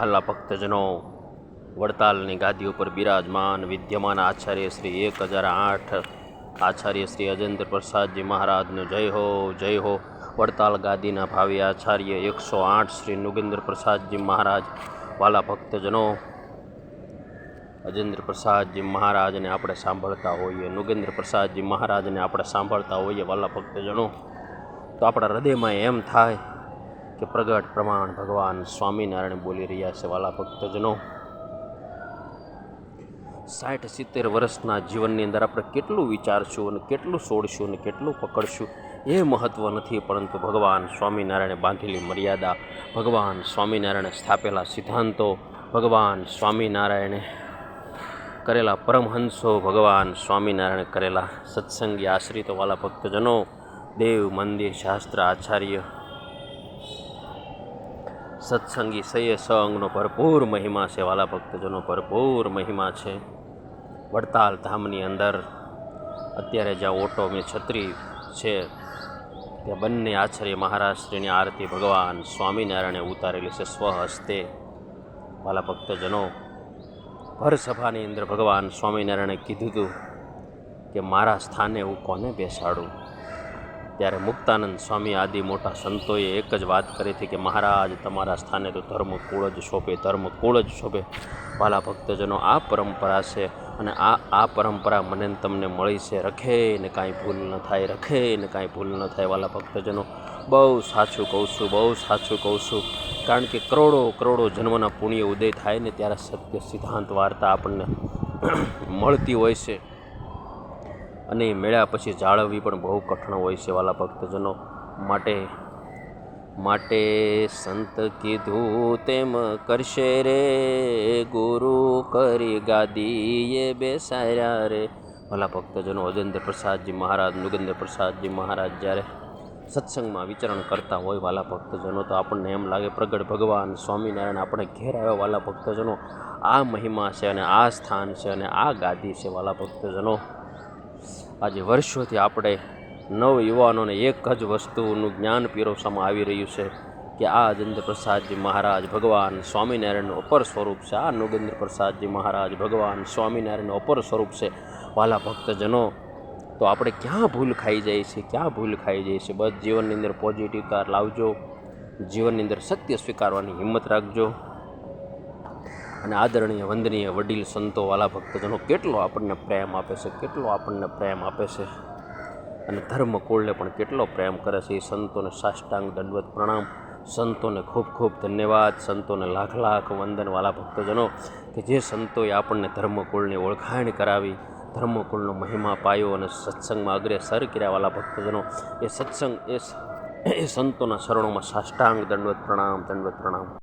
હાલા ભક્તજનો, વડતાલની ગાદી ઉપર બિરાજમાન વિદ્યમાન આચાર્ય શ્રી એક હજાર આઠ આચાર્ય શ્રી અજેન્દ્ર પ્રસાદજી મહારાજનો જય હો જય હો. વડતાલ ગાદીના ભાવિ આચાર્ય એકસો આઠ શ્રી નુગેન્દ્ર પ્રસાદજી મહારાજ. વાલા ભક્તજનો, અજેન્દ્ર પ્રસાદજી મહારાજને આપણે સાંભળતા હોઈએ, નુગેન્દ્ર પ્રસાદજી મહારાજને આપણે સાંભળતા હોઈએ, વાલા ભક્તજનો. તો આપણા હૃદયમાં એમ થાય કે પ્રગટ પ્રમાણ ભગવાન સ્વામિનારાયણ બોલી રહ્યા છે વાલા ભક્તજનો. સાઠ સિત્તેર વર્ષના જીવનની અંદર આપણે કેટલું વિચારશું અને કેટલું છોડશું અને કેટલું પકડશું એ મહત્ત્વ નથી, પરંતુ ભગવાન સ્વામિનારાયણે બાંધેલી મર્યાદા, ભગવાન સ્વામિનારાયણે સ્થાપેલા સિદ્ધાંતો, ભગવાન સ્વામિનારાયણે કરેલા પરમહંસો, ભગવાન સ્વામિનારાયણે કરેલા સત્સંગી આશ્રિત વાલા ભક્તજનો, દેવ, મંદિર, શાસ્ત્ર, આચાર્ય સત્સંગી સય સંગનો ભરપૂર મહિમા છે, વાલા ભક્તજનો ભરપૂર મહિમા છે. વડતાલ ધામની અંદર અત્યારે જ્યાં ઓટો મેં છત્રી છે, ત્યાં બંને આચાર્ય મહારાષ્ટ્રીની આરતી ભગવાન સ્વામિનારાયણે ઉતારેલી છે સ્વહસ્તે વાલા ભક્તજનો ભરસભાની અંદર ભગવાન સ્વામિનારાયણે કીધું હતું કે મારા સ્થાને હું કોને બેસાડું? ત્યારે મુક્તાનંદ સ્વામી આદિ મોટા સંતોએ એક જ વાત કરી હતી કે, મહારાજ, તમારા સ્થાને તો ધર્મ કુળ જ શોભે, ધર્મ કુળ જ શોભે. વાલા ભક્તજનો, આ પરંપરા છે અને આ આ પરંપરા મને તમને મળી છે. રખે ને કાંઈ ભૂલ ન થાય, રખે ને કાંઈ ભૂલ ન થાય. વાલા ભક્તજનો, બહુ સાચું કહું છું, બહુ સાચું કહું છું. કારણ કે કરોડો કરોડો જન્મના પુણ્ય ઉદય થાય ને ત્યારે સત્ય સિદ્ધાંત વાર્તા આપણને મળતી હોય છે. અને મેળ્યા પછી જાળવવી પણ બહુ કઠણ હોય છે વાલા ભક્તજનો. માટે માટે સંત કીધું તેમ કરશે રે, ગુરુ કરી ગાદીએ બેસાર્યા રે. ભલા ભક્તજનો અજેન્દ્ર પ્રસાદજી મહારાજ નુગેન્દ્ર પ્રસાદજી મહારાજ જ્યારે સત્સંગમાં વિચરણ કરતા હોય વાલા ભક્તજનો, તો આપણને એમ લાગે પ્રગટ ભગવાન સ્વામિનારાયણ આપણે ઘેર આવ્યા વાલા ભક્તજનો. આ મહિમા છે અને આ સ્થાન છે અને આ ગાદી છે વાલા ભક્તજનો. આજે વર્ષોથી આપણે નવ યુવાનોને એક જ વસ્તુનું જ્ઞાન પીરસવામાં આવી રહ્યું છે કે આ અજેન્દ્ર પ્રસાદજી મહારાજ ભગવાન સ્વામિનારાયણનું અપર સ્વરૂપ છે. આ નોગેન્દ્ર પ્રસાદજી મહારાજ ભગવાન સ્વામિનારાયણનું અપર સ્વરૂપ છે. વાલા ભક્તજનો, તો આપણે ક્યાં ભૂલ ખાઈ જાય છે? ક્યાં ભૂલ ખાઈ જાય છે? બસ જીવનની અંદર પોઝિટિવતા લાવજો. જીવનની અંદર સત્ય સ્વીકારવાની હિંમત રાખજો. અને આદરણીય, વંદનીય વડીલ, સંતો, વાલા ભક્તજનો, કેટલો આપણને પ્રેમ આપે છે, કેટલો આપણને પ્રેમ આપે છે. અને ધર્મ કોળને પણ કેટલો પ્રેમ કરે છે. એ સંતોને સાષ્ટાંગ દંડવત પ્રણામ. સંતોને ખૂબ ખૂબ ધન્યવાદ. સંતોને લાખ લાખ વંદન, વાલા ભક્તજનો, કે જે સંતોએ આપણને ધર્મકુળની ઓળખાણ કરાવી, ધર્મકુળનો મહિમા પાયો અને સત્સંગમાં અગ્રેસર કર્યા, વાલા ભક્તજનો. એ સત્સંગ, એ એ સંતોના શરણોમાં સાષ્ટાંગ દંડવત પ્રણામ દંડવત પ્રણામ.